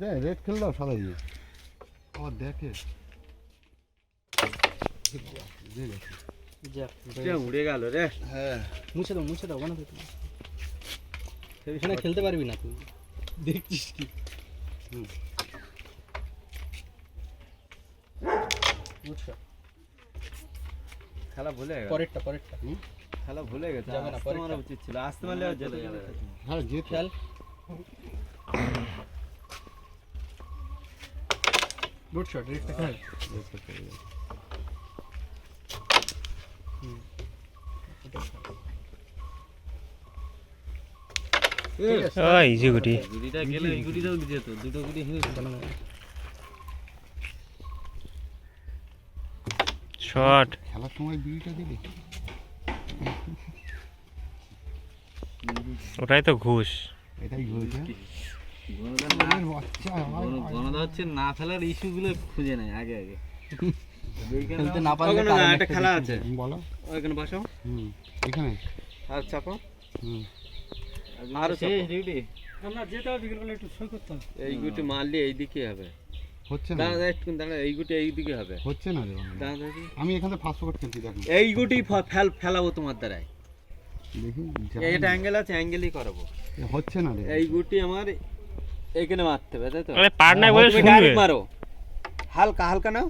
দেখ রেড খেললেও সাদা দিয়ে। আবার দেখে। উড়ে গেল রে। হ্যাঁ। মুছে দাও মুছে দাও বানাতে তুমি। এখানে খেলতে পারবি না তুই। দেখছিস কি? বুঝছ খেলা ভুলে গেল পরেরটা পরেরটা। খেলা ভুলে গেছে। যাবে না, আসতে পরেরটা। উচিত ছিল আসতে মারলে আর যেতে যাবে। হ্যাঁ যে খেল। গুড শট রেডটা খেল ঠিক আছে ও গুটি গুটিটা গেলে এই গুটিটাও যেত দুটো গুটি হিনে শট খেলার সময় বিড়িটা দিলি ওটাই তো ঘুষ। এটাই হয়েছে বাচ্চা হচ্ছে না ফেলার ইস্যুগুলো খুঁজে নেয় আগে আগে না একটা খেলা আছে বসো হুম আর চাপো এই গুটি মারলে হবে হচ্ছে দাঁড়া দাঁড়া, এই গুটি হবে হচ্ছে না আমি এই গুটি ফেল ফেলাবো তোমার দ্বারাই দেখি এটা অ্যাঙ্গেল আছে অ্যাঙ্গেলই করাবো হচ্ছে না এই গুটি আমার এইখানে মারতে হবে তাই তো? আরে পার নাই বলে শুনবে। ডাইরেক্ট মারো। হালকা হালকা নাও।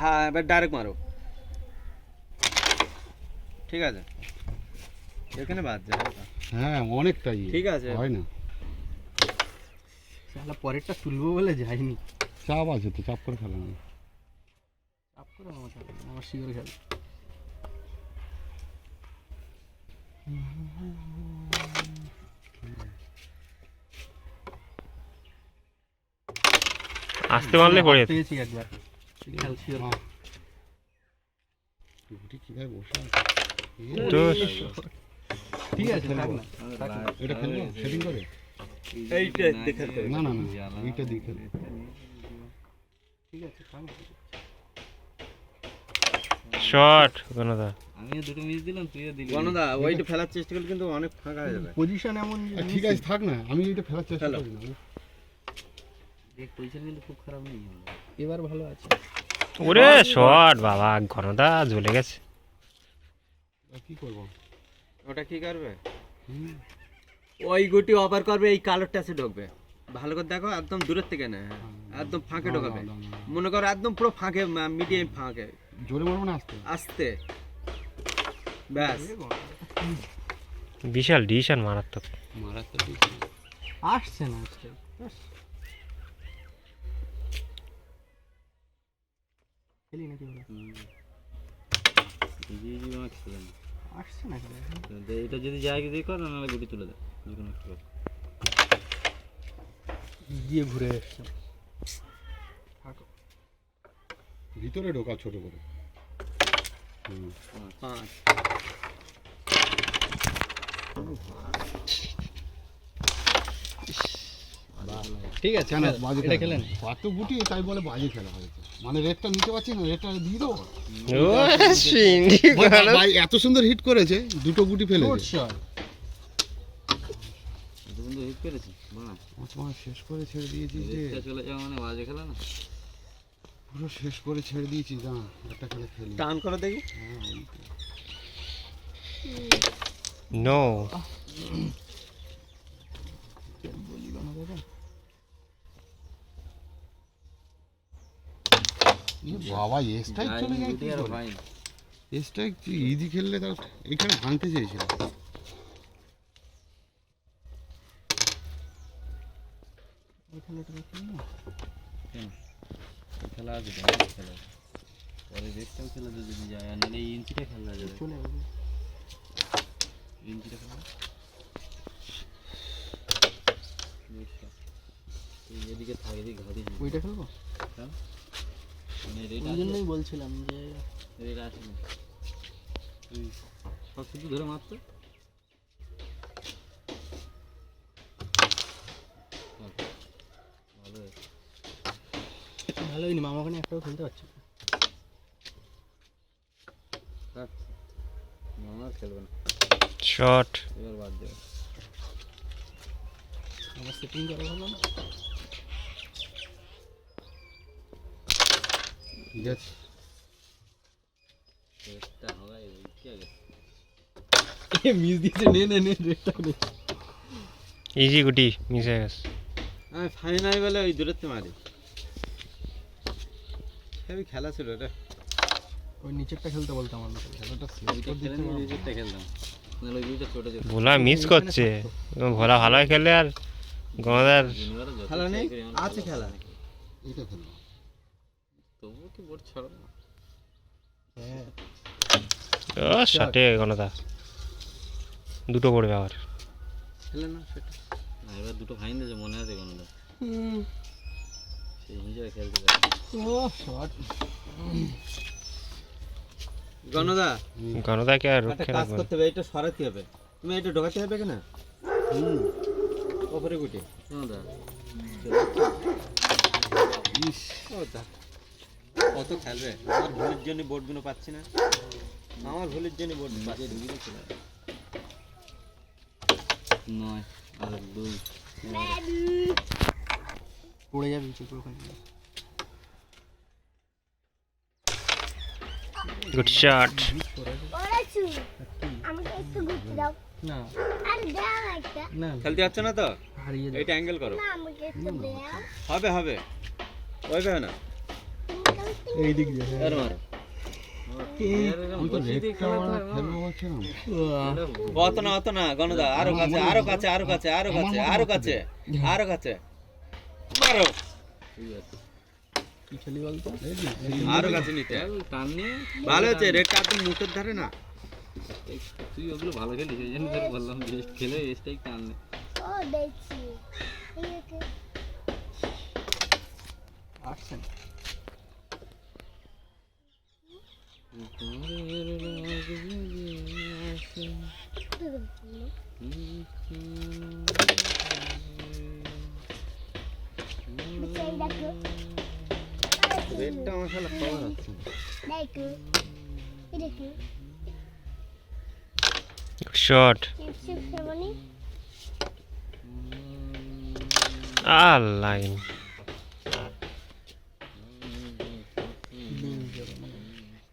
হ্যাঁ এবার ডাইরেক্ট মারো। ঠিক আছে। এখানে বাদ যায় হ্যাঁ অনেকটাই ইয়ে। ঠিক আছে। হয় না। শালা পরেরটা তুলবো বলে যাইনি। চাপ আছে তো চাপ করে খেলা নেই চাপ করে আমার খেলে আমার খেলে। আসতে পারলে পড়ে। পেয়েছি একবার। হ্যাঁ। ঠিক আছে থাক না এটা খেলব সেটিং করে। এইটা দেখে না না না এইটা দিয়ে ঠিক আছে থাক না। শট আমিও দুটো মিস দিলাম তুইও দিলি। গণদা ওইটা ফেলার চেষ্টা করলে কিন্তু অনেক ফাঁকা হয়ে যাবে। পজিশন এমন ঠিক আছে থাক না আমি এটা ফেলার চেষ্টা করি না। দেখ পজিশন কিন্তু খুব খারাপ নেই এবার ভালো আছে। ওরে শট বাবা ঘনদা জ্বলে গেছে। কি করব? ওটা কি করবে? ওই গুটি অপার করবে এই কালোর টাচে ঢুকবে। ভালো করে দেখো একদম দূরের থেকে না একদম ফাঁকে ঢোকাবে। মনে করো একদম পুরো ফাঁকে মিডিয়াম ফাঁকে। জোরে মারবো না আসতে? আস্তে। ব্যাস। বিশাল ডিসিশন মারাত্মক। নেই। আসছে না আসছে খেলি নাকি ওরা? আসছে না খেলে এটা যদি যায় দিয়ে কর নাহলে গুটি তুলে দে যে কোনো একটা গিয়ে ঘুরে এসছে ভিতরে ঢোকা ছোট করে। পাঁচ। ঠিক আছে খেল, খেলা? কত গুটি তাই বলে বাজে খেলা হয়েছে। মানে রেটটা নিতে পারছি না রেটটা দিয়ে দেবো। ভাই এত সুন্দর হিট করেছে দুটো গুটি বন্ধু হিট করেছি পাঁচ মাস শেষ করে ছেড়ে দিয়েছি চলে যাওয়া মানে বাজে খেলা না। পুরো শেষ করে ছেড়ে দিয়েছি না একটা খেলে খেলি। টান করে দেখি। হ্যাঁ, নো এ বাবা এসটাই চলে যায় কি গুটি আর করে? ভাই এসটাই ইজি খেললে তাও এখানে ভাঙতে চেয়েছিল খেলা আছে তো, অনেক খেলা আছে। পরে রেটটাও খেলা তো যদি যায় আর নাহলে এই ইঞ্চিটা খেলা যাবে চলে যাবে ইঞ্চিটা খেলা এই এদিকে থাকে এদিকে ঘাড়ি ওইটা খেলব মানে রেট ওই জন্যই বলছিলাম যে আছে সব শুধু ধরে মারতো। ভালো হয়েছে। ভালো হয়নি মামা ওখানে একটাও খেলতে পারছে না। মামা আর খেলবে না। শট এবার বাদ দেবে আবার সেটিং করা ভালো না? ঠিক আছে। মিস দিয়েছে নে নে নে রেটটা নে। ইজি গুটি মিস হয়ে গেছে। আমি ফাইনাল বলে ওই দূরত্বে মারি। খেলা ছিল ওই নিচেরটা খেলতে বলতাম আমার খেলাটা খেলে। নিজেরটা খেলতাম। ভোলা মিস করছে। ভোলা ভালো খেলে আর গণদার খেলা নেই? আছে খেলা। খেলব তবুও কি বোর্ড ছাড়ো না? হ্যাঁ। ও ষাটে গণদা দুটো পড়বে আবার। খেলে না সেটা। না এবার দুটো ফাইন দিয়েছে মনে আছে কোনটা? সেই হিসেবে খেলতে পারে। ও শট। গণদা। গণদাকে আর কাজ করতে হবে এটা সরাতে হবে। তুমি এটা ঢোকাতে হবে কেন? হুম। ওপরে গুটি। গণদা। ইস। ও তা কত খেলবে আমার ভুলের জন্য বোর্ডগুলো পাচ্ছি না। আমার ভুলের জন্য বোর্ড পাচ্ছি নয় আর দুই পড়ে যাবে ওখানে। গুড শট আমাকে একটু ঘুরতে দাও। না। আর দাও একটা। না। খেলতে যাচ্ছে না তো? হারিয়ে যাবে। অ্যাঙ্গেল করো। না আমাকে একটু দাও হবে হবে। ওইভাবে না। এই দিক দিয়ে হ্যাঁ। আর মারো আমি তো রেটটা খেলব বলছিলাম অত না অত না গণদা আরও কাছে আরও কাছে আরও কাছে আরও কাছে আরও কাছে আরও কাছে। মারো। কি খেলি বলতো? আরও কাছে নিতে। ভালো হচ্ছে রেটটা একদম মুখের ধারে না। তুই ওগুলো ভালো খেলিস এই জন্য তোর বললাম যে খেলে এসটাই টান নে। ও দেখছি। এই আমার খেলা শট চিপ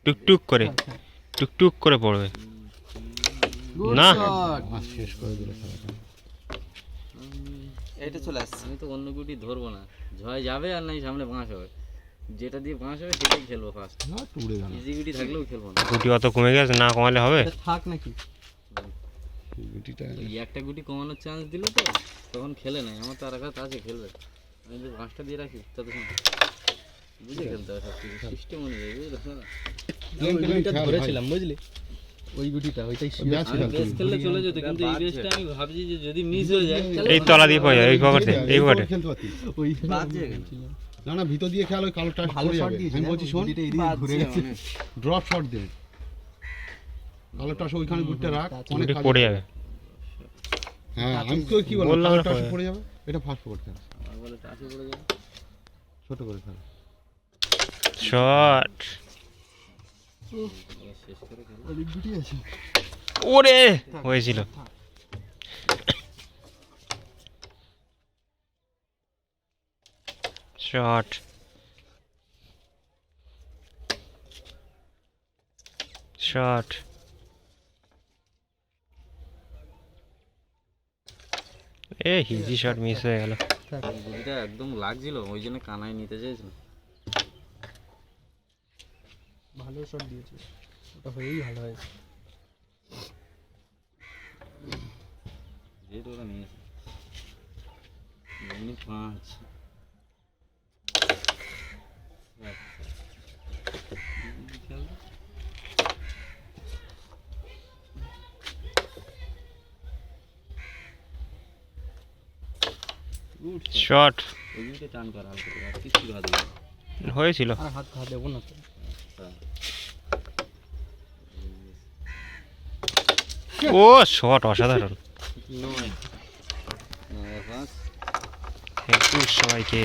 টুকটুক করে। টুকটুক করে পড়বে। না। শেষ করে দিলে এটা চলে আসছে। আমি তো অন্য গুটি ধরবো না। ঝয় যাবে আর নাই সামনে বাঁশ হবে। যেটা দিয়ে বাঁশ হবে সেটাই খেলব ফার্স্ট না টুড়ে গেল। ইজি গুটি থাকলেও খেলব না। গুটি অত কমে গেছে না কমালে হবে? থাক নাকি? গুটিটা একটা গুটি কমানোর চান্স দিল তো তখন খেলে নাই। আমার তো আর একটা আছে খেলবে। আমি যদি বাঁশটা দিয়ে রাখি ততক্ষণ। বুঝে খেলতে হবে সব সিস্টেম অনুযায়ী বুঝলে না ওই ধরেছিলাম বুঝলি? ওই গুটিটা ওইটাই শিওর ব্যাস আমি বেশ খেললে চলে যেত কিন্তু এই বেশটা আমি ভাবছি যে যদি মিস হয়ে যায় এই তলা দিয়ে পড়ে এই পকেটে এই পকেটে ওই বাজে না না ভিতর দিয়ে খেয়াল ওই কালো টাচ ভালো শট দিয়েছে আমি বলছি শোন ঘুরে গেছে। ড্রপ শট দে। কালো টাচ ওইখানে গুটটা রাখ অনেক পড়ে যাবে। হ্যাঁ আমি তো কি বললাম বললাম কালো টাচ পড়ে। পড়ে যাবে? এটা ফাস্ট খেল। ছোট করে খেল। শট ওরে! হয়েছিল। শট এ হিজি শট মিস হয়ে গেল। একদম লাগছিল, ওই জন্য কানায় নিতে চাইছিল ভালো শট দিয়েছে। ওটা হয়েই ভালো হয়েছে। যেহেতু ওরা নিয়েছে এমনি পাঁচ। শট ওই দিকে টান করা হালকা করে, আর কিছু ঘা দেবে না। হয়েছিল। আর হাত খা দেবো না তো। ও শট অসাধারণ। নয়। নয় পাঁচ। সবাইকে।